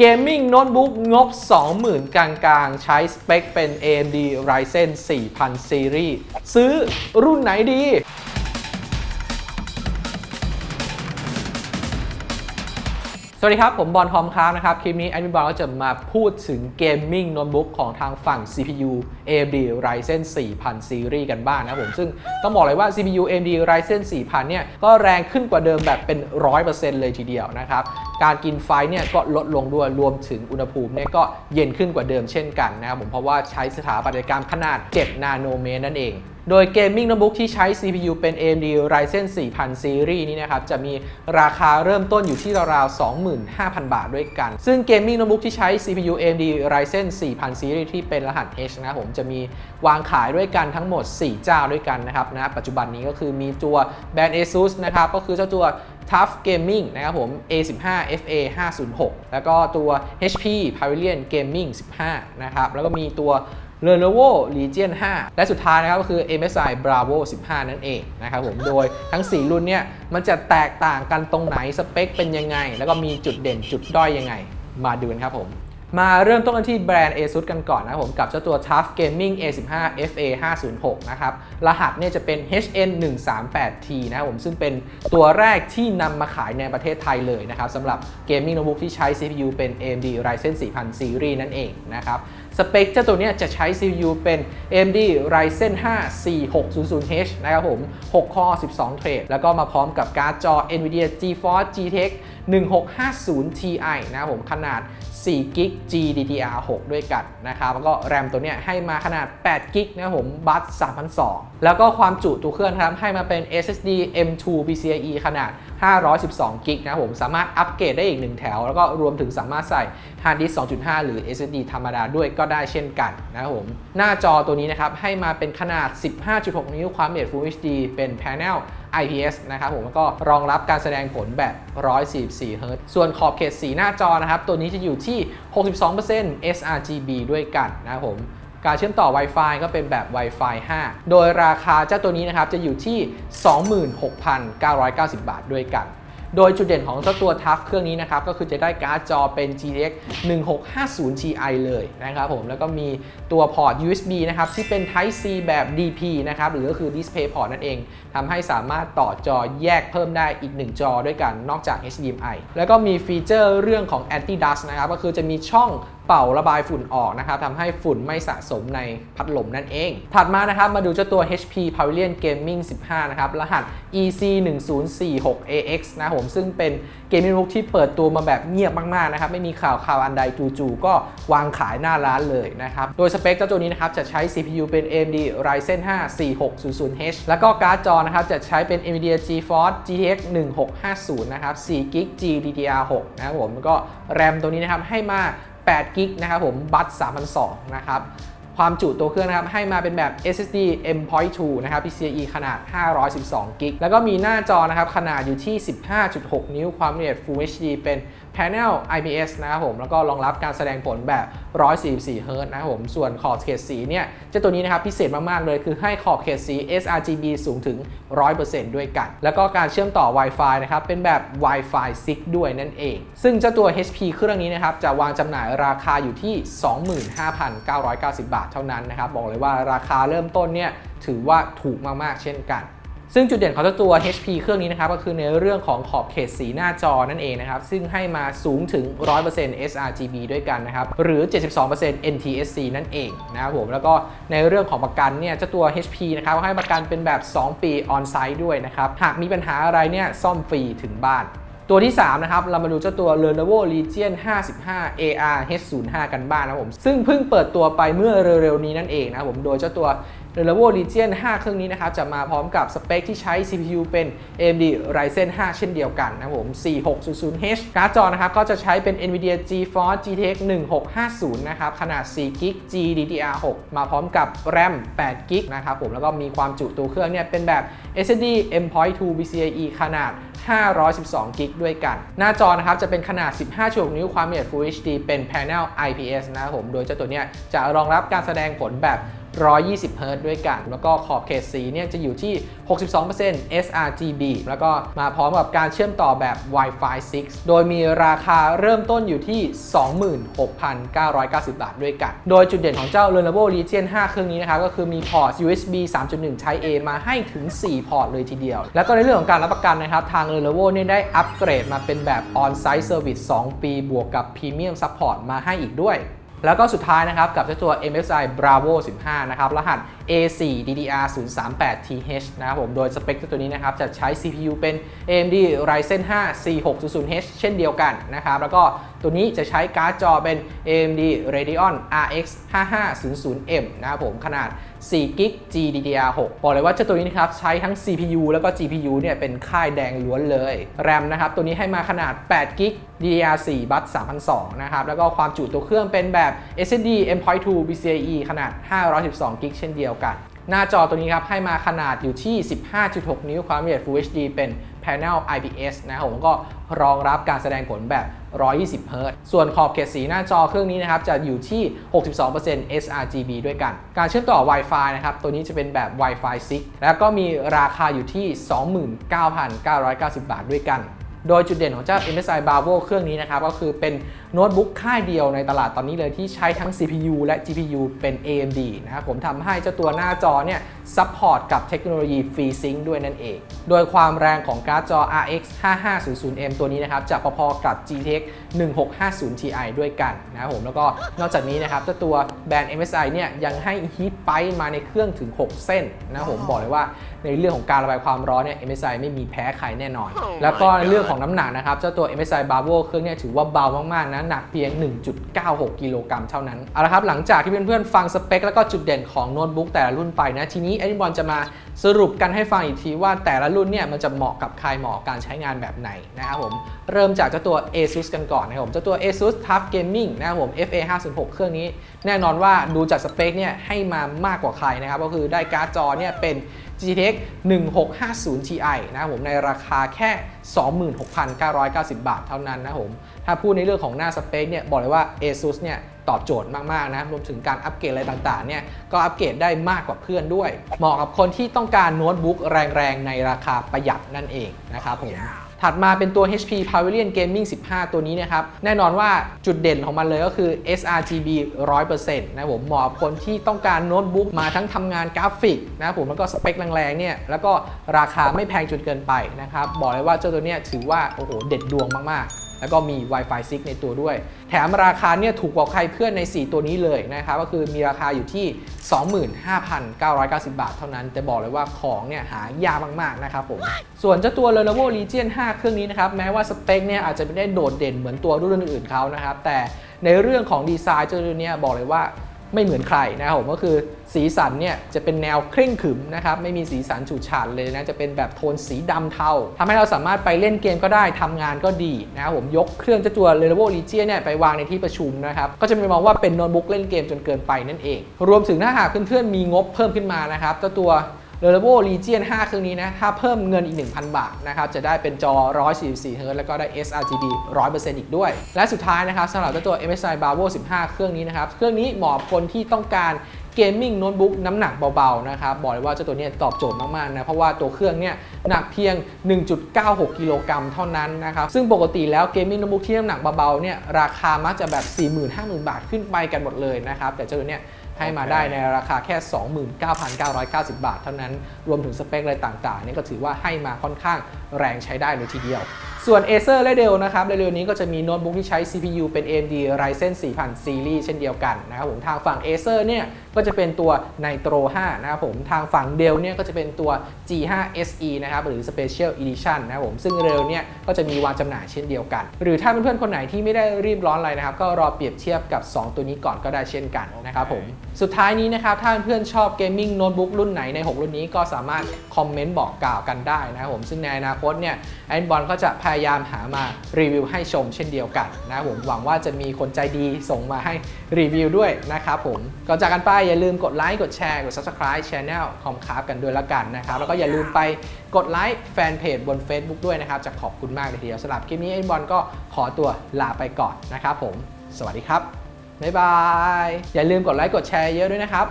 เกมมิ่งโน้ตบุ๊กงบ 20,000 กลางๆ ใช้สเปคเป็น AMD Ryzen 4000 Series ซื้อรุ่นไหนดี สวัสดีครับ ผมบอลทอมครับนะครับ คลิปนี้แอดมินบอลก็จะมาพูดถึงเกมมิ่งโน้ตบุ๊กของทางฝั่ง CPU AMD Ryzen 4000 Series กันบ้างนะผมซึ่งต้องบอกเลยว่า CPU AMD Ryzen 4000 เนี่ย ก็แรงขึ้นกว่าเดิมแบบเป็น 100%เลยทีเดียวนะครับ การกินไฟเนี่ยก็ลดลงด้วยรวมถึงอุณหภูมิเนี่ยก็เย็นขึ้นกว่าเดิมเช่นกันนะครับผมเพราะว่าใช้สถาปัตยกรรมขนาด 7 นาโนเมตรนั่นเอง โดยเกมมิ่งโน้ตบุ๊กที่ใช้ CPU เป็น AMD Ryzen 4000 Series นี้นะครับ จะมีราคาเริ่มต้นอยู่ที่ราวๆ 25,000 บาทด้วยกัน ซึ่งเกมมิ่งโน้ตบุ๊กที่ใช้ CPU AMD Ryzen 4000 Series ที่เป็นรหัส H นะครับผมจะมีวางขายด้วยกันทั้งหมด 4 เจ้าด้วยกันนะครับนะปัจจุบันนี้ก็คือมีตัวแบรนด์ ASUS นะครับ ก็คือเจ้าตัว Tough Gaming นะครับผม A15 FA 506แล้วก็ตัว HP Pavilion Gaming 15 นะครับ แล้วก็มีตัว Lenovo Legion 5 และสุดท้ายนะครับก็คือ MSI Bravo 15 นั่นเองนะครับผมโดยทั้ง 4 รุ่นเนี่ยมันจะแตกต่างกันตรงไหนสเปคเป็นยังไง แล้วก็มีจุดเด่นจุดด้อยยังไง มาดูกันครับผมมาเริ่มต้นกันที่แบรนด์ ASUS กันก่อนนะครับผมกับเจ้าตัว Tough Gaming A15 FA 506นะครับ รหัสเนี่ยจะเป็น HN 138T นะครับผมซึ่งเป็นตัวแรกที่นำมาขายในประเทศไทยเลยนะครับสำหรับ Gaming Notebook ที่ใช้ CPU เป็น AMD Ryzen 4000 Series นั่นเองนะครับ สเปคเจ้าตัวนี้จะใช้ CPU เป็น AMD Ryzen 5 4600H นะครับผม 6 คอ 12 เทรดแล้วก็มาพร้อมกับการ์ดจอ NVIDIA GeForce GTX 1650 Ti นะผมขนาด4 g b GDDR6 ด้วยกันนะครับแล้วก็แรมตัวเนี้ยให้มาขนาด8 g b นะผมบัส3,200แล้วก็ความจุตัวเครื่องครับให้มาเป็น SSD M2 PCIe ขนาด 512 g b นะผมสามารถอัปเกรดได้อีก 1 แถว แล้วก็รวมถึงสามารถใส่ Hard Disk 2.5 หรือ SSD ธรรมดาด้วยก็ได้เช่นกันนะครับผม หน้าจอตัวนี้นะครับให้มาเป็นขนาด 15.6 นิ้วความละเอียด Full HD เป็น Panel IPS นะครับผมแล้วก็รองรับการแสดงผลแบบ 144 Hz ส่วนขอบเขตสีหน้าจอนะครับ ตัวนี้จะอยู่ที่ 62% sRGB ด้วยกันนะครับผมการเชื่อมต่อ Wi-Fi ก็เป็นแบบ Wi-Fi 5 โดยราคาเจ้าตัวนี้นะครับจะอยู่ที่ 26,990 บาทด้วยกัน โดยจุดเด่นของเจ้าตัวทัฟเครื่องนี้นะครับก็คือจะได้การ์ดจอเป็น GTX 1650 Ti เลยนะครับผมแล้วก็มีตัวพอร์ต USB นะครับที่เป็น Type C แบบ DP นะครับหรือก็คือ Display Port นั่นเองทำให้สามารถต่อจอแยกเพิ่มได้อีก 1 จอด้วยกันนอกจาก HDMI แล้วก็มีฟีเจอร์เรื่องของ Anti Dust นะครับก็คือจะมีช่อง เป่าระบายฝุ่นออกนะครับทำให้ฝุ่นไม่สะสมในพัดลมนั่นเอง ถัดมานะครับมาดูเจ้าตัว HP Pavilion Gaming 15 นะครับ รหัส EC 1 0 4 6 AX นะครับผมซึ่งเป็นเกมมิ่งบุ๊กที่เปิดตัวมาแบบเงียบมาก ๆ นะครับ ไม่มีข่าวข่าวอันใดจู่ๆก็วางขายหน้าร้านเลยนะครับ โดยสเปคเจ้าตัวนี้นะครับ จะใช้ CPU เป็น AMD Ryzen 5 4600H แล้วก็การ์ดจอนะครับ จะใช้เป็น NVIDIA GeForce GTX 1650 นะครับ4 g b GDDR6 นะครับผมแล้วก็แรมตัวนี้นะครับให้มา 8กิกนะครับผมบัต3,200นะครับ ความจุตัวเครื่องนะครับให้มาเป็นแบบ SSD M.2 นะครับ PCIe ขนาด 512 กิก แล้วก็มีหน้าจอนะครับขนาดอยู่ที่ 15.6 นิ้ว ความละเอียด Full HD เป็น Panel IPS นะครับผม แล้วก็รองรับการแสดงผลแบบ 144 Hz นะครับผม ส่วนขอบเขตสีเนี่ย เจ้าตัวนี้นะครับพิเศษมาก ๆ เลยคือให้ขอบเขตสี sRGB สูงถึง 100%ด้วยกัน แล้วก็การเชื่อมต่อ Wi-Fi นะครับ เป็นแบบ Wi-Fi 6 ด้วยนั่นเอง ซึ่งเจ้าตัว HP เครื่องนี้นะครับจะวางจำหน่ายราคาอยู่ที่ 25,990 บาทเท่านั้นนะครับ บอกเลยว่าราคาเริ่มต้นเนี่ยถือว่าถูกมากๆเช่นกัน ซึ่งจุดเด่นของเจ้าตัว HP เครื่องนี้นะครับก็คือในเรื่องของขอบเขตสีหน้าจอนั่นเองนะครับ ซึ่งให้มาสูงถึง 100% sRGB ด้วยกันนะครับ หรือ 72% NTSC นั่นเองนะครับผมแล้วก็ในเรื่องของประกันเนี่ยเจ้าตัว HP นะครับให้ประกันเป็นแบบ 2 ปี on-site ด้วยนะครับหากมีปัญหาอะไรเนี่ยซ่อมฟรีถึงบ้าน ตัวที่ 3 นะครับ เรามาดูเจ้าตัว Lenovo Legion 55 AR H05 กันบ้างนะผม ซึ่งเพิ่งเปิดตัวไปเมื่อเร็วๆนี้นั่นเองนะผม โดยเจ้าตัว Lenovo Legion 5 เครื่องนี้นะครับ จะมาพร้อมกับสเปคที่ใช้ CPU เป็น AMD Ryzen 5 เช่นเดียวกันนะผม 4600H การ์ดจอนะครับ ก็จะใช้เป็น NVIDIA GeForce GTX 1650 นะครับ ขนาด 4 g b GDDR6 มาพร้อมกับ RAM 8 g b นะครับผม แล้วก็มีความจุตัวเครื่องเนี่ยเป็นแบบ SSD M.2 PCIe ขนาด 512 กิกด้วยกัน หน้าจอนะครับจะเป็นขนาด 15.6 นิ้วความละเอียด Full HD เป็น Panel IPS นะครับผม โดยเจ้าตัวเนี้ยจะรองรับการแสดงผลแบบ 120 Hz ด้วยกัน แล้วก็ขอบเขตสีเนี่ยจะอยู่ที่ 62% sRGB แล้วก็มาพร้อมกับการเชื่อมต่อแบบ Wi-Fi 6 โดยมีราคาเริ่มต้นอยู่ที่ 26,990 บาทด้วยกัน โดยจุดเด่นของเจ้า Lenovo Legion 5 เครื่องนี้นะครับก็คือมีพอร์ต USB 3.1 Type A มาให้ถึง 4 พอร์ตเลยทีเดียว แล้วก็ในเรื่องของการรับประกันนะครับ ทาง Lenovo เนี่ยได้อัปเกรดมาเป็นแบบ On-Site Service 2 ปีบวกกับ Premium Support มาให้อีกด้วย แล้วก็สุดท้ายนะครับกับเจ้าตัว MSI Bravo 15 นะครับ รหัส A4 DDR 038 TH นะครับผม โดยสเปคตัวนี้นะครับ จะใช้ CPU เป็น AMD Ryzen 5 4600H เช่นเดียวกันนะครับ แล้วก็ตัวนี้จะใช้การ์ดจอเป็น AMD Radeon RX 5500M นะครับผมขนาด4 g b GDDR6 บอกเลยว่าเจ้าตัวนี้นะครับใช้ทั้ง CPU แล้วก็ GPU เนี่ยเป็นค่ายแดงล้วนเลย RAM นะครับตัวนี้ให้มาขนาด8 g b DDR4 บัส3002นะครับ แล้วก็ความจุตัวเครื่องเป็นแบบ SSD M.2 PCIe ขนาด 512 g b เช่นเดียวกัน หน้าจอตัวนี้ครับให้มาขนาดอยู่ที่ 15.6 นิ้วความละเอียด Full HD เป็น Panel IPS นะครับผมก็รองรับการแสดงผลแบบ 120 Hz ส่วนขอบเขตสีหน้าจอเครื่องนี้นะครับจะอยู่ที่ 62% sRGB ด้วยกัน การเชื่อมต่อ Wi-Fi นะครับ ตัวนี้จะเป็นแบบ Wi-Fi 6 แล้วก็มีราคาอยู่ที่ 29,990 บาทด้วยกัน โดยจุดเด่นของเจ้า MSI Bravo เครื่องนี้นะครับก็คือเป็นโน้ตบุ๊กค่ายเดียวในตลาดตอนนี้เลยที่ใช้ทั้ง CPU และ GPU เป็น AMD นะครับผมทำให้เจ้าตัวหน้าจอเนี่ยซัพพอร์ตกับเทคโนโลยี FreeSync ด้วยนั่นเอง โดยความแรงของการ์ดจอ RX 5500M ตัวนี้นะครับจะพอๆกับ GTX 1650 Ti ด้วยกันนะครับผมแล้วก็นอกจากนี้นะครับเจ้าตัวแบรนด์ MSI เนี่ยยังให้ฮีทไปมาในเครื่องถึง 6 เส้นนะครับผมบอกเลยว่าในเรื่องของการระบายความร้อนเนี่ย MSI ไม่มีแพ้ใครแน่นอน แล้วก็ในเรื่องของน้ำหนักนะครับเจ้าตัว MSI Bravo เครื่องเนี่ยถือว่าเบามากๆนะหนักเพียง 1.96 กิโลกรัมเท่านั้นเอาละครับหลังจากที่เพื่อนๆฟังสเปคแล้วก็จุดเด่นของโน้ตบุ๊กแต่ละรุ่นไปนะทีนี้แอดมินบอลจะมาสรุปกันให้ฟังอีกทีว่าแต่ละรุ่นเนี่ยมันจะเหมาะกับใครเหมาะกับการใช้งานแบบไหนนะครับผมเริ่มจากเจ้าตัว ASUS กันก่อนนะครับผมเจ้าตัว ASUS TUF Gaming นะครับผม FA 506เครื่องนี้ แน่นอนว่าดูจากสเปคเนี่ยให้มามากกว่าใครนะครับก็คือได้การ์ดจอเนี่ยเป็น GTX 1650 Ti นะครับผมในราคาแค่ 26,990 บาทเท่านั้นนะครับผมถ้าพูดในเรื่องของหน้าสเปคเนี่ยบอกเลยว่า ASUS เนี่ยตอบโจทย์มาก ๆ นะรวมถึงการอัปเกรดอะไรต่าง ๆ เนี่ย ก็อัปเกรดได้มากกว่าเพื่อนด้วย เหมาะกับคนที่ต้องการโน้ตบุ๊กแรง ๆ ในราคาประหยัดนั่นเองนะครับผม ถัดมาเป็นตัว HP Pavilion Gaming 15 ตัวนี้นะครับ แน่นอนว่าจุดเด่นของมันเลยก็คือ sRGB 100%นะผมเหมาะคนที่ต้องการโน้ตบุ๊กมาทั้งทำงานกราฟิกนะผมแล้วก็สเปคแรงๆเนี่ยแล้วก็ราคาไม่แพงจนเกินไปนะครับ บอกเลยว่าเจ้าตัวเนี้ยถือว่า โอ้โห เด็ดดวงมากๆ แล้วก็มี Wi-Fi 6 ในตัวด้วย แถมราคาเนี่ยถูกกว่าใครเพื่อนใน 4 ตัวนี้เลยนะครับก็คือมีราคาอยู่ที่ 25,990 บาทเท่านั้น แต่บอกเลยว่าของเนี่ยหายากมาก ๆ นะครับผม ส่วนเจ้าตัว Lenovo Legion 5 เครื่องนี้นะครับ แม้ว่าสเปคเนี่ยอาจจะไม่ได้โดดเด่นเหมือนตัวรุ่นอื่นๆเขานะครับ แต่ในเรื่องของดีไซน์เจ้าตัวเนี้ยบอกเลยว่า ไม่เหมือนใครนะครับผมก็คือสีสันเนี่ยจะเป็นแนวเคร่งขรึมนะครับไม่มีสีสันฉูดฉาดเลยนะจะเป็นแบบโทนสีดำเทาทำให้เราสามารถไปเล่นเกมก็ได้ทำงานก็ดีนะครับผมยกเครื่องเจ้าตัว Lenovo Legion เนี่ยไปวางในที่ประชุมนะครับก็จะไม่มองว่าเป็นโน้ตบุ๊กเล่นเกมจนเกินไปนั่นเอง รวมถึงถ้าหากเพื่อนๆมีงบเพิ่มขึ้นมานะครับเจ้าตัว Lenovo Legion 5 เครื่องนี้นะ ถ้าเพิ่มเงินอีก 1,000 บาทนะครับ จะได้เป็นจอ 144 Hz แล้วก็ได้ sRGB 100%อีกด้วย และสุดท้ายนะครับสำหรับเจ้าตัว MSI Bravo 15 เครื่องนี้นะครับ เครื่องนี้เหมาะคนที่ต้องการเกมมิ่งโน้ตบุ๊กน้ำหนักเบาๆนะครับบอกเลยว่าเจ้าตัวนี้ตอบโจทย์มากๆนะ เพราะว่าตัวเครื่องเนี่ยหนักเพียง 1.96 กิโลกรัมเท่านั้นนะครับ ซึ่งปกติแล้วเกมมิ่งโน้ตบุ๊กที่น้ำหนักเบาๆเนี่ยราคามักจะแบบ 40,000-50,000 บาทขึ้นไปกันหมดเลยนะครับแต่เจ้าตัวเนี้ย ให้มาได้ในราคาแค่ 29,990 บาท เท่านั้นรวมถึงสเปคอะไรต่างๆนี่ก็ถือว่าให้มาค่อนข้างแรงใช้ได้เลยทีเดียว ส่วน Acer และ Dell นะครับเร็วๆนี้ก็จะมีโน้ตบุ๊กที่ใช้ CPU เป็น AMD Ryzen 4000 Series เช่นเดียวกันนะครับผมทางฝั่ง Acer เนี่ยก็จะเป็นตัว Nitro 5นะครับผมทางฝั่ง Dell เนี่ยก็จะเป็นตัว G5 SE นะครับหรือ Special Edition นะครับผมซึ่งเร็วเนี่ยก็จะมีวางจำหน่ายเช่นเดียวกัน หรือถ้าเพื่อนๆคนไหนที่ไม่ได้รีบร้อนอะไรนะครับก็รอเปรียบเทียบกับ 2 ตัวนี้ก่อนก็ได้เช่นกันนะครับผมสุดท้ายนี้นะครับถ้าเพื่อนๆชอบเกมมิ่งโน้ตบุ๊กรุ่นไหนใน 6 รุ่นนี้ก็สามารถคอมเมนต์บอกกล่าวกันได้นะครับผมซึ่งในอนาคตเนี่ยแอนบอลก็จะพพยายามหามารีวิวให้ชมเช่นเดียวกันนะผมหวังว่าจะมีคนใจดีส่งมาให้รีวิวด้วยนะครับผมก่อนจากกันไปอย่าลืมกดไลค์กดแชร์กด subscribe channel คอมคาร์กันด้วยละกันนะครับแล้วก็อย่าลืมไปกดไลค์แฟนเพจบน Facebook ด้วยนะครับจะขอบคุณมากเลยทีเดียวสำหรับคลิปนี้แอนบอลก็ขอตัวลาไปก่อนนะครับผม สวัสดีครับบ๊ายบาย อย่าลืมกดไลค์กดแชร์เยอะด้วยนะครับ